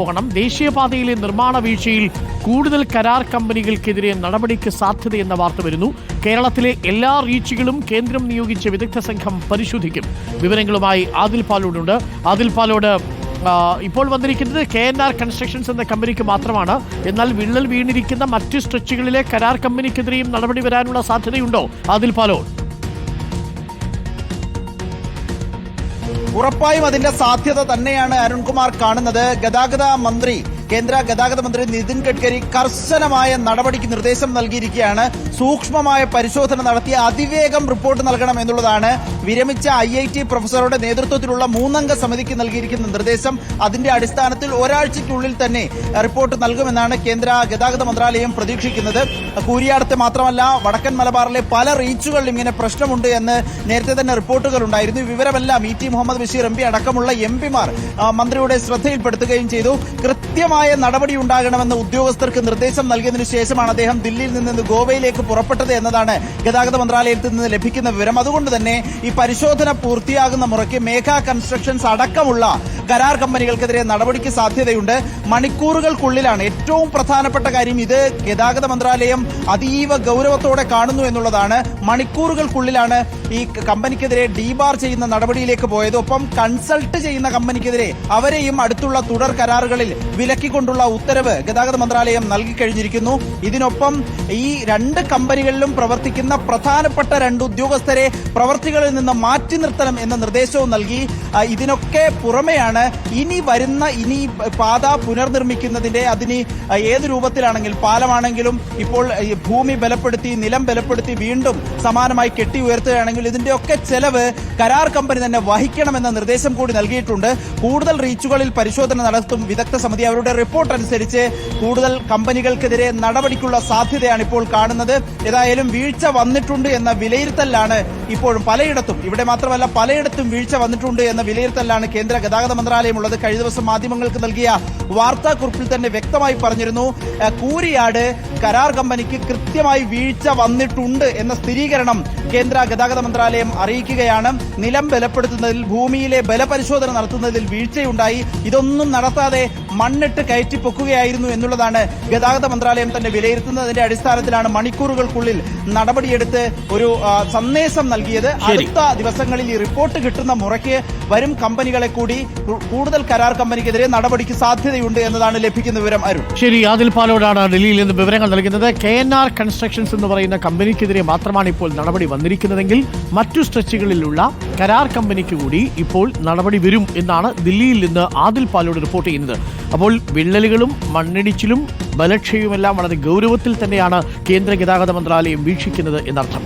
പോകണം. ദേശീയപാതയിലെ നിർമ്മാണ വീഴ്ചയിൽ കൂടുതൽ കരാർ കമ്പനികൾക്കെതിരെ നടപടിക്ക് സാധ്യതയെന്ന വാർത്ത വരുന്നു. കേരളത്തിലെ എല്ലാ റീച്ചുകളും കേന്ദ്രം നിയോഗിച്ച വിദഗ്ധ സംഘം പരിശോധിക്കും. വിവരങ്ങളുമായി ആദിൽ പാലോടുണ്ട്. ആദിൽ പാലോട് ഇപ്പോൾ വന്നിരിക്കുന്നത് കെ എൻ ആർ കൺസ്ട്രക്ഷൻസ് എന്ന കമ്പനിക്ക് മാത്രമാണ്. എന്നാൽ വിള്ളൽ വീണിരിക്കുന്ന മറ്റ് സ്ട്രെച്ചുകളിലെ കരാർ കമ്പനിക്കെതിരെയും നടപടി വരാനുള്ള സാധ്യതയുണ്ടോ? ആദിൽ പാലോട്. ഉറപ്പായും അതിന്റെ സാധ്യത തന്നെയാണ് അരുൺകുമാർ കാണുന്നത്. ഗതാഗത മന്ത്രി കേന്ദ്ര ഗതാഗത മന്ത്രി നിതിൻ ഗഡ്കരി കർശനമായ നടപടിക്ക് നിർദ്ദേശം നൽകിയിരിക്കുകയാണ്. സൂക്ഷ്മമായ പരിശോധന നടത്തി അതിവേഗം റിപ്പോർട്ട് നൽകണം എന്നുള്ളതാണ് വിരമിച്ച ഐ ഐ ടി പ്രൊഫസറുടെ നേതൃത്വത്തിലുള്ള മൂന്നംഗ സമിതിക്ക് നൽകിയിരിക്കുന്ന നിർദ്ദേശം. അതിന്റെ അടിസ്ഥാനത്തിൽ ഒരാഴ്ചയ്ക്കുള്ളിൽ തന്നെ റിപ്പോർട്ട് നൽകുമെന്നാണ് കേന്ദ്ര ഗതാഗത മന്ത്രാലയം പ്രതീക്ഷിക്കുന്നത്. കൂരിയാടത്തെ മാത്രമല്ല വടക്കൻ മലബാറിലെ പല റീച്ചുകളിലും ഇങ്ങനെ പ്രശ്നമുണ്ട് എന്ന് നേരത്തെ തന്നെ റിപ്പോർട്ടുകൾ ഉണ്ടായിരുന്നു. വിവരമെല്ലാം E T Muhammad Basheer M P അടക്കമുള്ള എം പിമാർ മന്ത്രിയുടെ ശ്രദ്ധയിൽപ്പെടുത്തുകയും ചെയ്തു. കൃത്യമായ നടപടി ഉണ്ടാകണമെന്ന് ഉദ്യോഗസ്ഥർക്ക് നിർദ്ദേശം നൽകിയതിനു ശേഷമാണ് അദ്ദേഹം ദില്ലിയിൽ നിന്ന് ഗോവയിലേക്ക് പുറപ്പെട്ടത് എന്നതാണ് ഗതാഗത മന്ത്രാലയത്തിൽ നിന്ന് ലഭിക്കുന്ന വിവരം. അതുകൊണ്ട് തന്നെ ഈ പരിശോധന പൂർത്തിയാകുന്ന മുറയ്ക്ക് മേഘ കൺസ്ട്രക്ഷൻസ് അടക്കമുള്ള കരാർ കമ്പനികൾക്കെതിരെ നടപടിക്ക് സാധ്യതയുണ്ട്. മണിക്കൂറുകൾക്കുള്ളിലാണ് ഏറ്റവും പ്രധാനപ്പെട്ട കാര്യം ഇത്. ഗതാഗത മന്ത്രാലയം അതീവ ഗൗരവത്തോടെ കാണുന്നു എന്നുള്ളതാണ്. മണിക്കൂറുകൾക്കുള്ളിലാണ് ഈ കമ്പനിക്കെതിരെ ഡീബാർ ചെയ്യുന്ന നടപടിയിലേക്ക് പോയത്. ഒപ്പം കൺസൾട്ട് ചെയ്യുന്ന കമ്പനിക്കെതിരെ അവരെയും അടുത്തുള്ള തുടർ കരാറുകളിൽ വിലക്കിക്കൊണ്ടുള്ള ഉത്തരവ് ഗതാഗത മന്ത്രാലയം നൽകിക്കഴിഞ്ഞിരിക്കുന്നു ഇതിനൊപ്പം ഈ രണ്ട് കമ്പനികളിലും പ്രവർത്തിക്കുന്ന പ്രധാനപ്പെട്ട രണ്ട് ഉദ്യോഗസ്ഥരെ പ്രവർത്തികളിൽ നിന്ന് മാറ്റി നിർത്തണം എന്ന നിർദ്ദേശവും നൽകി. ഇതിനൊക്കെ പുറമെയാണ് ഇനി വരുന്ന ഇനി പാത പുനർനിർമ്മിക്കുന്നതിന്റെ അതിന് ഏത് രൂപത്തിലാണെങ്കിൽ പാലമാണെങ്കിലും ഇപ്പോൾ ഭൂമി ബലപ്പെടുത്തി നിലം ബലപ്പെടുത്തി വീണ്ടും സമാനമായി കെട്ടി ഉയർത്തുകയാണെങ്കിൽ ഇതിന്റെയൊക്കെ ചെലവ് കരാർ കമ്പനി തന്നെ വഹിക്കണമെന്ന നിർദ്ദേശം കൂടി നൽകിയിട്ടുണ്ട്. കൂടുതൽ റീച്ചുകളിൽ പരിശോധന നടത്തും വിദഗ്ധ സമിതി അവരുടെ റിപ്പോർട്ട് അനുസരിച്ച് കൂടുതൽ കമ്പനികൾക്കെതിരെ നടപടിക്കുള്ള സാധ്യതയാണ് ഇപ്പോൾ കാണുന്നത്. ഏതായാലും വീഴ്ച വന്നിട്ടുണ്ട് എന്ന വിലയിരുത്തലാണ് ഇപ്പോഴും പലയിടത്തും. ഇവിടെ മാത്രമല്ല പലയിടത്തും വീഴ്ച വന്നിട്ടുണ്ട് എന്ന വിലയിരുത്തലാണ് കേന്ദ്ര ഗതാഗത മന്ത്രാലയം ഉള്ളത് കഴിഞ്ഞ ദിവസം മാധ്യമങ്ങൾക്ക് നൽകിയ വാർത്താക്കുറിപ്പിൽ തന്നെ വ്യക്തമായി പറഞ്ഞിരുന്നു കൂരിയാട് കരാർ കമ്പനിക്ക് കൃത്യമായി വീഴ്ച വന്നിട്ടുണ്ട് എന്ന സ്ഥിരീകരണം കേന്ദ്ര ഗതാഗത മന്ത്രാലയം അറിയിക്കുകയാണ്. നിലം ബലപ്പെടുത്തുന്നതിൽ ഭൂമിയിലെ ബലപരിശോധന നടത്തുന്നതിൽ വീഴ്ചയുണ്ടായി. ഇതൊന്നും നടത്താതെ മണ്ണിട്ട് കയറ്റിപ്പൊക്കുകയായിരുന്നു എന്നുള്ളതാണ് ഗതാഗത മന്ത്രാലയം തന്നെ വിലയിരുത്തുന്നതിന്റെ അടിസ്ഥാനത്തിലാണ് മണിക്കൂറുകൾക്കുള്ളിൽ നടപടിയെടുത്ത് ഒരു സന്ദേശം നൽകിയത്. അടുത്ത ദിവസങ്ങളിൽ ഈ റിപ്പോർട്ട് കിട്ടുന്ന മുറയ്ക്ക് വരും കമ്പനികളെ കൂടി കൂടുതൽ കരാർ കമ്പനിക്കെതിരെ നടപടിക്ക് സാധ്യതയുണ്ട് എന്നതാണ് ലഭിക്കുന്ന വിവരം. അരുൺ. ശരി ആദിൽ പാലോടാണ് ഡൽഹിയിൽ നിന്ന് വിവരങ്ങൾ നൽകുന്നത് കെ എൻ ആർ കൺസ്ട്രക്ഷൻസ് എന്ന് പറയുന്ന കമ്പനിക്കെതിരെ മാത്രമാണ് ഇപ്പോൾ നടപടി വന്നിരിക്കുന്നതെങ്കിൽ മറ്റു സ്ട്രെച്ചുകളിലുള്ള കരാർ കമ്പനിക്ക് കൂടി ഇപ്പോൾ നടപടി വരും എന്നാണ് ദില്ലിയിൽ നിന്ന് ആദിൽ പാലോട് റിപ്പോർട്ട് ചെയ്യുന്നത്. അപ്പോൾ വിള്ളലുകളും മണ്ണിടിച്ചിലും ബലക്ഷയുമെല്ലാം വളരെ ഗൗരവത്തിൽ തന്നെയാണ് കേന്ദ്ര ഗതാഗത മന്ത്രാലയം വീക്ഷിക്കുന്നത് എന്നർത്ഥം.